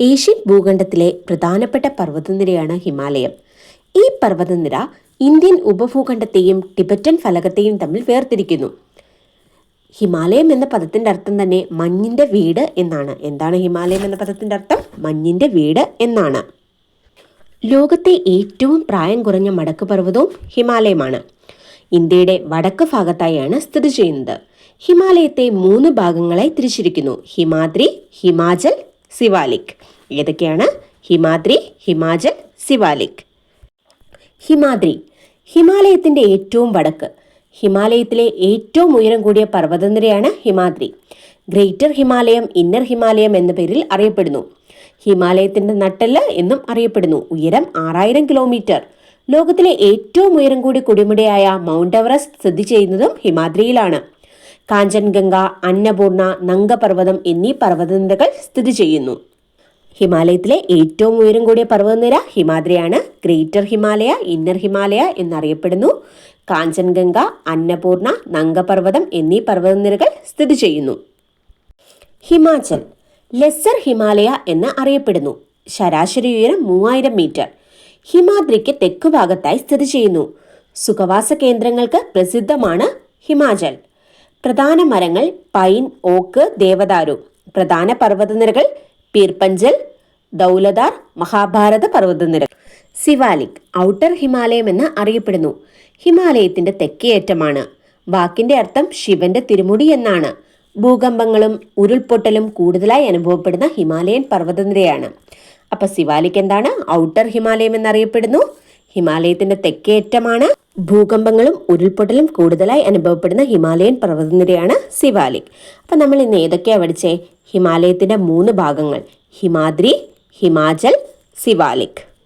Asian ഭൂഖണ്ഡത്തിലെ പ്രധാനപ്പെട്ട പർവതനിരയാണ് ഹിമാലയം. ഈ പർവതനിര Indian ഉപഭൂഖണ്ഡത്തെയും Tibetan ഫലകത്തെയും തമ്മിൽ വേർതിരിക്കുന്നു. ഹിമാലയം എന്ന പദത്തിന്റെ അർത്ഥം തന്നെ മഞ്ഞിന്റെ വീട് എന്നാണ്. എന്താണ് ഹിമാലയം എന്ന പദത്തിന്റെ അർത്ഥം? മഞ്ഞിന്റെ വീട് എന്നാണ്. ലോകത്തെ ഏറ്റവും പ്രായം കുറഞ്ഞ മടക്ക് പർവതവും ഹിമാലയമാണ്. ഇന്ത്യയുടെ വടക്ക് ഭാഗത്തായാണ് സ്ഥിതി ചെയ്യുന്നത്. ഹിമാലയത്തെ മൂന്ന് ഭാഗങ്ങളായി തിരിച്ചിരിക്കുന്നു. ഹിമാദ്രി ഹിമാചൽ സിവാലിക്. ഏതൊക്കെയാണ്? ഹിമാദ്രി ഹിമാചൽ സിവാലിക്. ഹിമാദ്രി. ഹിമാലയത്തിന്റെ ഏറ്റവും വടക്ക്. ഹിമാലയത്തിലെ ഏറ്റവും ഉയരം കൂടിയ പർവതനിരയാണ് ഹിമാദ്രി. ഗ്രേറ്റർ ഹിമാലയം ഇന്നർ ഹിമാലയം എന്ന പേരിൽ അറിയപ്പെടുന്നു. ഹിമാലയത്തിന്റെ നട്ടെല്ല് എന്നും അറിയപ്പെടുന്നു. ഉയരം ആറായിരം കിലോമീറ്റർ. ലോകത്തിലെ ഏറ്റവും ഉയരം കൂടി കൊടുമുടിയായ മൗണ്ട് എവറസ്റ്റ് സ്ഥിതി ചെയ്യുന്നതും ഹിമാദ്രിയിലാണ്. കാഞ്ചൻഗംഗ അന്നപൂർണ നംഗപർവതം എന്നീ പർവതനിരകൾ സ്ഥിതി ചെയ്യുന്നു. ഹിമാലയത്തിലെ ഏറ്റവും ഉയരം കൂടിയ പർവതനിര ഹിമാദ്രിയാണ്. ഗ്രേറ്റർ ഹിമാലയ ഇന്നർ ഹിമാലയ എന്നറിയപ്പെടുന്നു. കാഞ്ചൻഗംഗ അന്നപൂർണ നംഗപർവതം എന്നീ പർവതനിരകൾ സ്ഥിതി ചെയ്യുന്നു. ഹിമാചൽ ലെസ്സർ ഹിമാലയ എന്ന് അറിയപ്പെടുന്നു. ശരാശരി ഉയരം മൂവായിരം മീറ്റർ. ഹിമാദ്രിക്ക് തെക്കു ഭാഗത്തായി സ്ഥിതി ചെയ്യുന്നു. സുഖവാസ കേന്ദ്രങ്ങൾക്ക് പ്രസിദ്ധമാണ് ഹിമാചൽ. പ്രധാന മരങ്ങൾ പൈൻ ഓക്ക് ദേവദാരു. പ്രധാന പർവതനിരകൾ പീർപഞ്ചൽ ദൗലദാർ മഹാഭാരത പർവതനിര സിവാലിക് ഔട്ടർ ഹിമാലയം എന്ന് അറിയപ്പെടുന്നു. ഹിമാലയത്തിന്റെ തെക്കേയറ്റമാണ്. വാക്കിന്റെ അർത്ഥം ശിവന്റെ തിരുമുടി എന്നാണ്. ഭൂകമ്പങ്ങളും ഉരുൾപൊട്ടലും കൂടുതലായി അനുഭവപ്പെടുന്ന ഹിമാലയൻ പർവതനിരയാണ്. അപ്പൊ സിവാലിക് എന്താണ്? ഔട്ടർ ഹിമാലയം എന്നറിയപ്പെടുന്നു. ഹിമാലയത്തിന്റെ തെക്കേയറ്റമാണ്. ഭൂകമ്പങ്ങളും ഉരുൾപൊട്ടലും കൂടുതലായി അനുഭവപ്പെടുന്ന ഹിമാലയൻ പർവതനിരയാണ് സിവാലിക്. അപ്പൊ നമ്മൾ ഇന്ന് ഏതൊക്കെയാണ് പഠിച്ചേ? ഹിമാലയത്തിന്റെ മൂന്ന് ഭാഗങ്ങൾ. ഹിമാദ്രി ഹിമാചൽ സിവാലിക്.